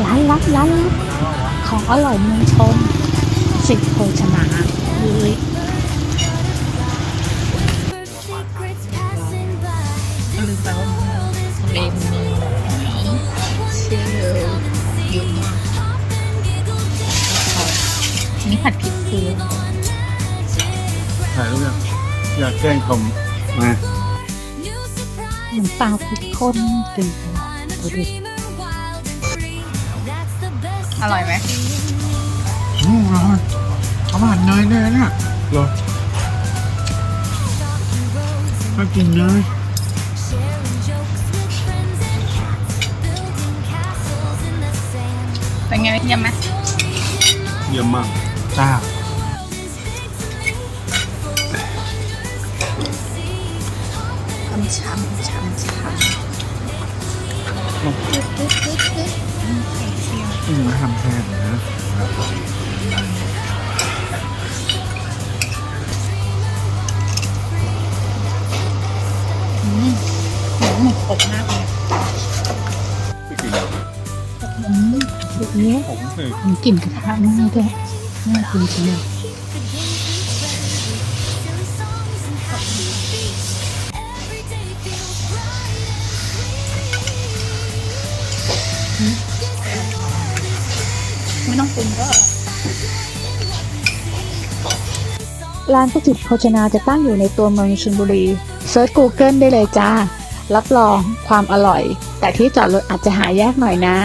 ร้านลับร้านลับของอร่อยเมืองชนสิทธิโภชนาเลยลืมไปว่าทะเลมันมีเชี่ยวเยอะมากอันนี้ผัดพริกเกลือถ่ายรูปยังอยากแกล้งคอมมาเหมือนปลาพริกข้นดีดูดิ อร่อยไหมอืมอร่อยเขาผ่านเนยเนี่ยเนี่ยเหรอชอบกินเนยเป็นไงเยี่ยมไหมเยี่ยมมากจ้าช้ำช้ำช้ำช้อืม ทำแทนนะำหมึกสดมากเลยไปกินแล้วอืมแบบนี้ผมสิมีกลิ่นกระทะมากด้วยน่ากินจริงเลย ไม่ต้องปรุงก็ร้านประจิตโภชนาจะตั้งอยู่ในตัวเมืองชลบุรีเซิร์ช Google ได้เลยจ้า รับรองความอร่อย แต่ที่จอดรถอาจจะหายากหน่อยนะ